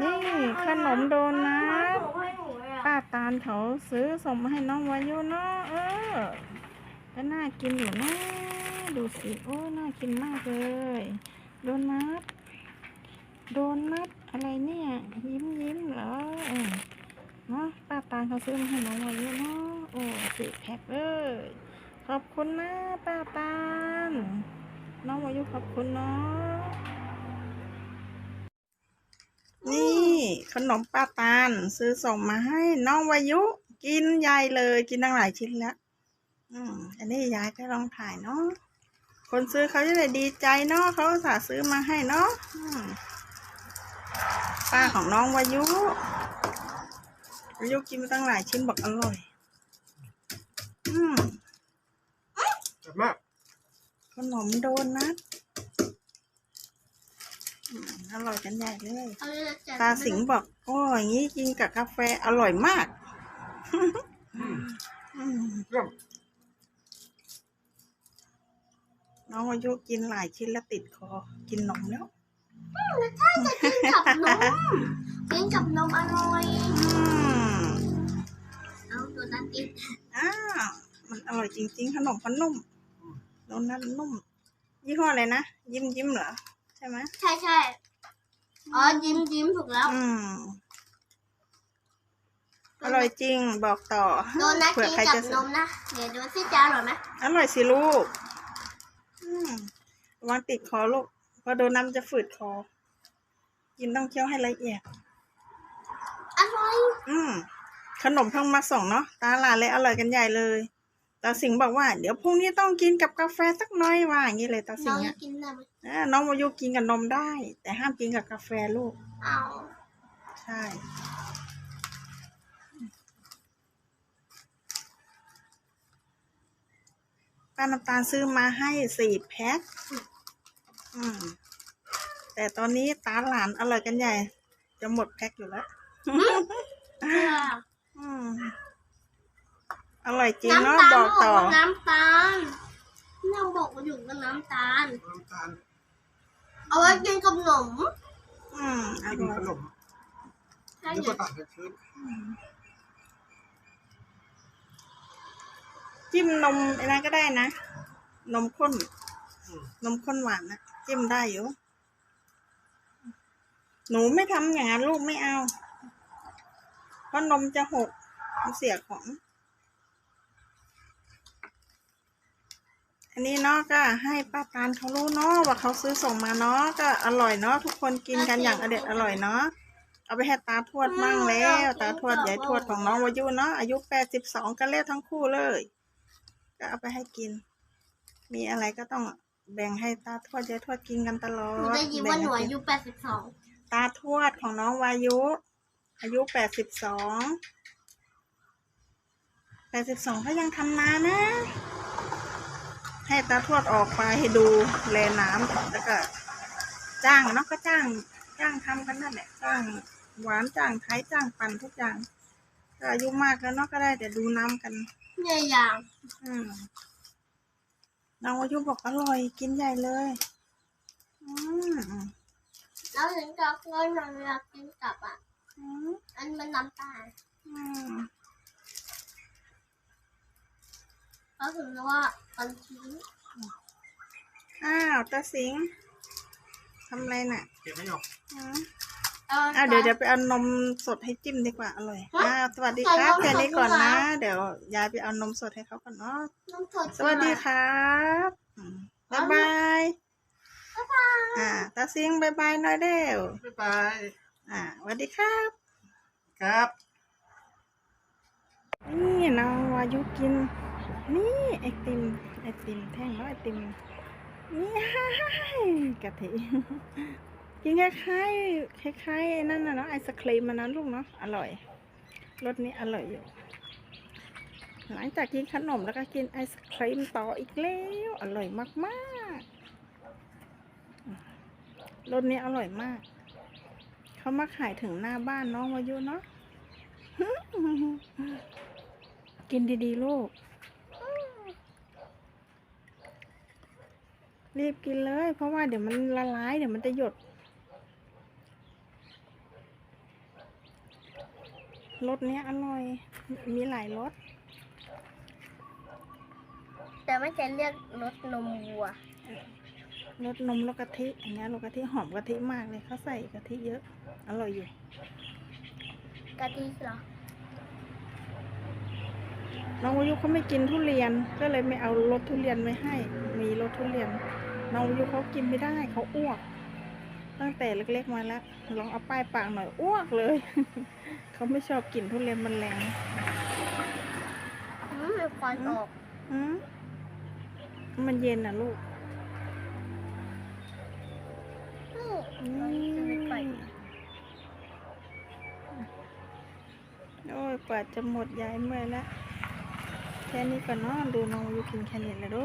นี่ขนมโดนัทหนูให้หนูเลยอะป้าตาลเขาซื้อส่งมาให้น้องวายุเนาะเออก็น่ากินอยู่นะดูสิโอ้น่ากินมากเลย โดนัทโดนัทอะไรเนี่ย ยิ้มยิ้มเหรอเออเนาะป้าตาลเขาซื้อมาให้น้องวายุเนาะโอ้สิแพ็คเลยขอบคุณนะป้าตาลน้องวายุขอบคุณเนาะ นี่ ขนมป้าตาลซื้อส่งมาให้น้องวายุ กินยายเลยกินตั้งหลายชิ้นแล้วอืมอันนี้ยายก็ลองถ่ายเนาะคนซื้อเขาจะได้ดีใจเนาะเขาอุตสาห์ซื้อมาให้เนาะอืมป้าของน้องวายุวายุกินมาตั้งหลายชิ้นบอกอร่อย อืมจับมากขนมโดนัท อืมอร่อยกันใหญ่เลยเอาเลยจัดตาสิงห์บอกโอ้อย่างนี้กินกับกาแฟอร่อยมากอืมเรื่องน้องอายุกินหลายชิ้นแล้วติดคอ กินนมแล้วถ้าจะกินกับนมกินกับนมอร่อยอืมเอาตัวนั้นกินอ้าวมันอร่อยจริง ๆ ขนมพันนุ่มโดนัทนุ่ม ยี่ห้ออะไรนะ ยิ้มยิ้มเหรอ ใช่ไหมใช่ใช่ อ๋อยิ้มยิ้มถูกแล้ว อืมอร่อยจริงบอกต่อโดนัทเผื่อกินใครกับจะนซื้อมนะ เดี๋ยวดูสิจะอร่อยไหมอร่อยสิลูก อืมระวางติดคอลูกเพอโดนน้ำจะฝืดคอ กินต้องเคี้ยวให้ละเอียด อร่อย อืมขนมเพิ่งมาส่งเนาะตาหลานเลยอร่อยกันใหญ่เลย ตาสิงห์บอกว่า เดี๋ยวพรุ่งนี้ต้องกินกับกาแฟสักหน้อยว่าอย่างนี้เลยตาสิน้องงห์จะอะกินได้ไหมเออน้องวายุกินกับนมได้ แต่ห้ามกินกับกาแฟลูก เอาใช่ ป้าน้ำตาลซื้อมาให้สี่แพ็ค อืม แต่ตอนนี้ตาหลานอร่อยกันใหญ่ จะหมดแพ็คอยู่แล้วเพื่ออืม อร่อยจริงเนาะน้ำตาลบอกต่อบอกว่าน้ำตาลน้องบอกว่าอยู่กับน้ำตาล น้ำตาลเอาไว้กินกับขนมอืมอกินร่อยขนมใช่นี่ไหมก็ตัดให้ชื้นจิ้มนมไอ้นั้นก็ได้นะ นมข้น อืมนมข้นหวานนะจิ้มได้อยู่ หนูไม่ทำอย่างนั้นลูกไม่เอา เพราะนมจะหกมันเสียของ อันนี้เนาะก็ให้ป้าตาลเขารู้เนาะว่าเขาซื้อส่งมาเนาะก็อร่อยเนาะทุกคนกินกันอย่างอเด็ดอร่อยเนาะเอาไปให้ตาทวดมั่งแล้ว ตาทวดยายทวดของน้องวายุเนาะอายุแปดสิบสองกันแล้วทั้งคู่เลย ก็เอาไปให้กิน มีอะไรก็ต้องแบ่งให้ตาทวดยายทวดกินกันตลอหนูดได้ยินว่าหนูแบ่งอาให้กิยุแปดสิบสองตาทวดของน้องวายุ อายุแปดสิบสองแปดสิบสองก็ยังทำนานะ ให้ตาทวดออกไปให้ดูแลน้ำแล้วก็ จ้างอะเนาะก็จ้างจ้างทำกันนั่นแหละจ้างหวานจ้างไทยจ้างปั่นทุกอย่างก็อายุมากแล้วเนาะก็ได้แต่ดูน้ำกันเนี่ยอย่างอืมน้องวายุบอกอร่อยกินใหญ่เลย อืมแล้วถึงกับเงินเราอยากกินกับอะ อืมอันมันน้ำตาลอืม เขาถึงเรียกว่าปันชิ้นอ้าวตาสิงห์ทำอะไรน่ะเก็บไม่ออกอืม อ้าวเดี๋ยวเดี๋ยวไปเอานมสดให้จิ้มดีกว่าอร่อยฮะอ้าวสวัสดีครับใส่แค่นมสดนี้ก่อนด้วยเหรนะอเดี๋ยวยายไปเอานมสดให้เขาก่อนเนาะน้ำสดสวัสดีครับอืมบ๊ายบายบ๊ายบายอ่าตาสิงห์บ๊ายบายหน่อยเร็วบ๊ายบายอ่าสวัสดีครับ ครับ นี่น้องวายุกิน นี่ไอติมไอติมแท่งแล้วไอติมนี่ฮ่าฮ่าฮ่ากะทิกินคล้ายๆคล้ายๆนั่นนะเนาะไอศครีมมันนะลูกเนาะอร่อยรสนี้อร่อยอยู่ หลังจากกินขนมแล้วก็กินไอศครีมต่ออีกแล้วอร่อยมากๆรสนี้อร่อยมากเขามาขายถึงหน้าบ้านน้องวายุเนาะกินดีๆลูก รีบกินเลย เพราะว่าเดี๋ยวมันละลายเดี๋ยวมันจะหยดรสเนี้ยอร่อย มีหลายรสแต่ไม่จะเรียกรสนมวัวรสนมรสกะทิอย่างเงี้ยรสกะทิหอมกะทิมากเลยเขาใส่กะทิเยอะ อร่อยอยู่กะทิเหรอ น้องวายุเขาไม่กินทุเรียน ก็เลยไม่เอารสทุเรียนไว้ให้ มีรสทุเรียน น้องวายุเขากินไม่ได้เขาอ้วก ตั้งแต่เล็กๆมาแล้วลองเอาป้ายปากหน่อยอ้วกเลย เขาไม่ชอบกินทุเรียนมันแรงอืมมีควันออกอืมมันเย็นนะลูกนี่อืเราจะไปปล่อยมโอ้ยกว่าจะหมดยายเมื่อยแล้ว แค่นี้ก่อนเนาะดูน้องยูกินแค่นี้และเดู